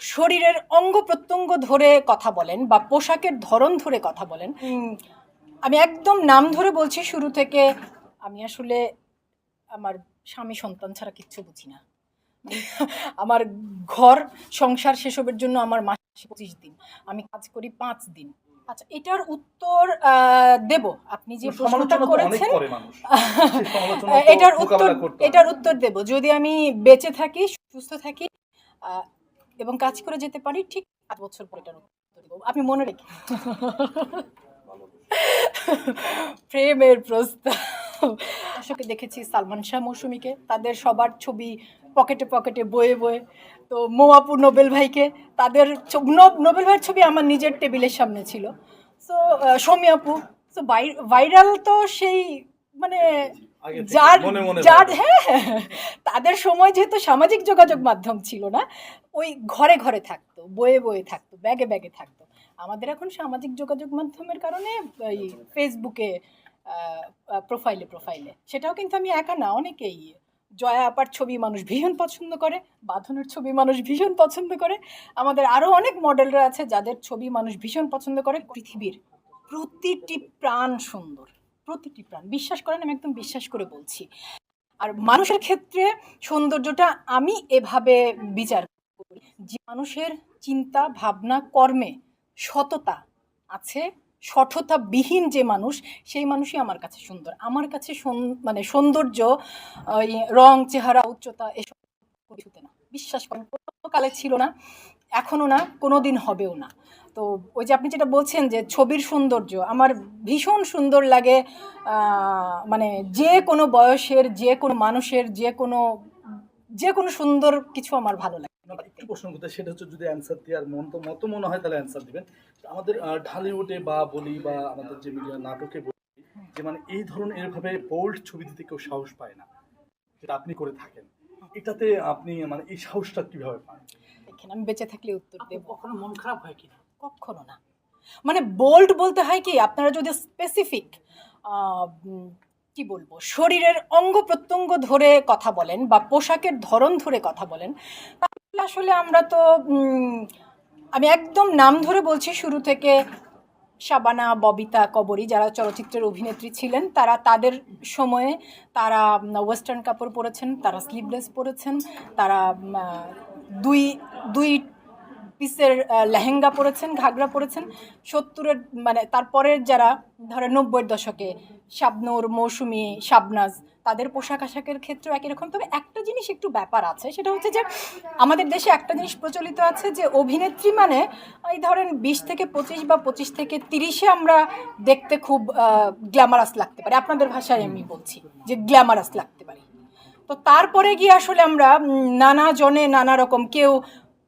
শরীরের অঙ্গ প্রত্যঙ্গ ধরে কথা বলেন বা পোশাকের ধরন ধরে কথা বলেন আমি একদম নাম ধরে বলছি শুরু থেকে আমি আসলে আমার স্বামী সন্তান ছাড়া কিচ্ছু বুঝি না। আমার ঘর সংসার সেসবের জন্য আমার মাসে পঁচিশ দিন আমি কাজ করি পাঁচ দিন। আচ্ছা এটার উত্তর দেব। আপনি যে প্রশ্নটা করেছেন এটার উত্তর। এটার উত্তর দেব। যদি আমি বেঁচে থাকি সুস্থ থাকি এবং কাজ করে যেতে পারি ঠিক পাঁচ বছর পর এটার আপনি মনে রেখে প্রেমের প্রস্তাব। দর্শকে দেখেছি সালমান শাহ মৌসুমীকে তাদের সবার ছবি পকেটে পকেটে বয়ে বয়ে। তো মোয়াপু নোবেল ভাইকে তাদের নোবেল ভাইয়ের ছবি আমার নিজের টেবিলের সামনে ছিল। সো সৌমি আপু সো ভাইরাল তো সেই মানে যার মনে মনে যার হ্যাঁ তাদের সময় যেহেতু সামাজিক যোগাযোগ মাধ্যম ছিল না ওই ঘরে ঘরে থাকতো বয়ে বয়ে থাকতো ব্যাগে ব্যাগে থাকতো। আমাদের এখন সামাজিক যোগাযোগ মাধ্যমের কারণে এই ফেসবুকে প্রোফাইলে প্রোফাইলে সেটাও কিন্তু আমি একা না অনেকেই। জয়া আপার ছবি মানুষ ভীষণ পছন্দ করে বাঁধনের ছবি মানুষ ভীষণ পছন্দ করে। আমাদের আরও অনেক মডেলরা আছে যাদের ছবি মানুষ ভীষণ পছন্দ করে। পৃথিবীর প্রতিটি প্রাণ সুন্দর। প্রতিটি প্রাণ। বিশ্বাস করেন, আমি একদম বিশ্বাস করে বলছি। আর মানুষের ক্ষেত্রে সৌন্দর্যটা আমি এভাবে বিচার করি যে মানুষের চিন্তা, ভাবনা, কর্মে সততা আছে সঠতা বিহীন যে মানুষ, সেই মানুষই আমার কাছে সুন্দর। আমার কাছে মানে সৌন্দর্য রং, চেহারা, উচ্চতা এসব কিছুতে না। বিশ্বাস করেন, কোনো কালে ছিল না, এখনও না কোনো দিন হবেও না। তো ওই যে আপনি যেটা বলছেন যে ছবির সৌন্দর্য আমার ভীষণ সুন্দর লাগে মানে যে কোনো বয়সের যে কোনো মানুষের যে কোনো যে কোনো সুন্দর কিছু আমার ভালো লাগে। একটু প্রশ্ন করতে সেটা হচ্ছে যদি অ্যান্সার দেওয়ার মন তো মতো মনে হয় তাহলে অ্যান্সার দিবেন। আমাদের ঢালিউডে বা বলি বা আমাদের যে মিডিয়া নাটকে বলি যে মানে এই ধরনের এভাবে বোল্ড ছবি দিতে কেউ সাহস পায় না যেটা আপনি করে থাকেন। এটাতে আপনি মানে এই সাহসটা কীভাবে পান? দেখেন আমি বেঁচে থাকলে উত্তর দেব। কখনো মন খারাপ হয় কিনা? কখনো না। মানে বোল্ড বলতে হয় কি, আপনারা যদি স্পেসিফিক কি বলব, শরীরের অঙ্গ প্রত্যঙ্গ ধরে কথা বলেন বা পোশাকের ধরন ধরে কথা বলেন, তাহলে আসলে আমরা তো আমি একদম নাম ধরে বলছি শুরু থেকে শাবানা, ববিতা, কবরী যারা চলচ্চিত্রের অভিনেত্রী ছিলেন, তারা তাদের সময়ে তারা ওয়েস্টার্ন কাপড় পরেছেন, তারা স্লিভলেস পরেছেন, তারা দুই দুই পিসের লেহেঙ্গা পরেছেন, ঘাগরা পরেছেন। সত্তরের মানে তারপরের যারা, ধরেন নব্বইয়ের দশকে, শাবনূর, মৌসুমি, শাবনাজ, তাদের পোশাক আশাকের ক্ষেত্রেও একই রকম। তবে একটা জিনিস একটু ব্যাপার আছে, সেটা হচ্ছে যে আমাদের দেশে একটা জিনিস প্রচলিত আছে যে অভিনেত্রী মানে এই ধরেন বিশ থেকে পঁচিশ বা পঁচিশ থেকে তিরিশে আমরা দেখতে খুব গ্ল্যামারাস লাগতে পারি। আপনাদের ভাষায় আমি বলছি যে গ্ল্যামারাস লাগতে পারি। তো তারপরে গিয়ে আসলে আমরা নানা জনে নানা রকম কেউ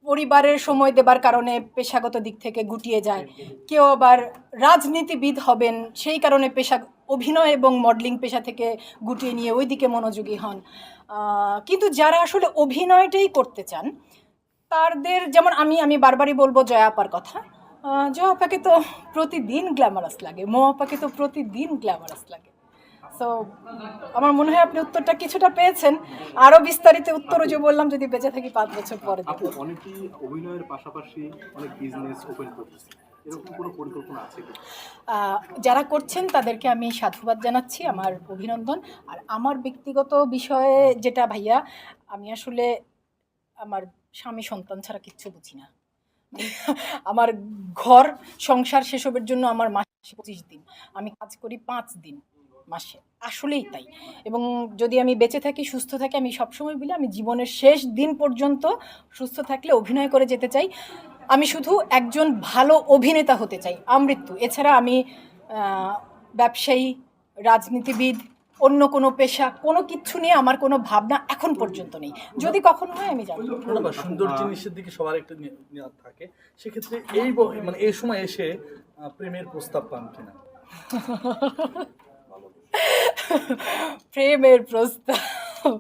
পরিবারের সময় দেবার কারণে পেশাগত দিক থেকে গুটিয়ে যায়। কেউ আবার রাজনীতিবিদ হবেন সেই কারণে পেশা অভিনয় এবং মডেলিং পেশা থেকে গুটিয়ে নিয়ে ওই দিকে মনোযোগী হন। কিন্তু যারা আসলে অভিনয়টাই করতে চান তাদের যেমন আমি আমি বারবারই বলব জয়া আপার কথা। আহ, জয়া আপাকে তো প্রতিদিন গ্ল্যামারাস লাগে মো আপাকে তো প্রতিদিন গ্ল্যামারাস লাগে। সো আমার মনে হয় আপনি উত্তরটা কিছুটা পেয়েছেন। আরও বিস্তারিত উত্তরও যে বললাম যদি বেঁচে থাকি পাঁচ বছর পরে। আপু অনেকেই অভিনয়ের পাশাপাশি অনেক বিজনেস ওপেন করতেছে। যারা করছেন তাদেরকে আমি সাধুবাদ জানাচ্ছি আমার অভিনন্দন। আর আমার ব্যক্তিগত বিষয়ে যেটা ভাইয়া আমি আসলে আমার স্বামী সন্তান ছাড়া কিচ্ছু বুঝি না। আমার ঘর সংসার সেসবের জন্য আমার মাসে পঁচিশ দিন। আমি কাজ করি পাঁচ দিন। মাসে। আসলেই তাই। এবং যদি আমি বেঁচে থাকি, সুস্থ থাকি, আমি সবসময় বলি, আমি জীবনের শেষ দিন পর্যন্ত সুস্থ থাকলে অভিনয় করে যেতে চাই। আমি শুধু একজন ভালো অভিনেতা হতে চাই, আমৃত্যু। এছাড়া আমি ব্যবসায়ী, রাজনীতিবিদ, অন্য কোনো পেশা, কোনো কিচ্ছু নিয়ে আমার কোনো ভাবনা এখন পর্যন্ত নেই। যদি কখনো হয়, আমি জানি। সুন্দর জিনিসের দিকে সবার একটা থাকে। সেক্ষেত্রে এই মানে এই সময় এসে প্রেমের প্রস্তাব পান কিনা? প্রেমের প্রস্তাব।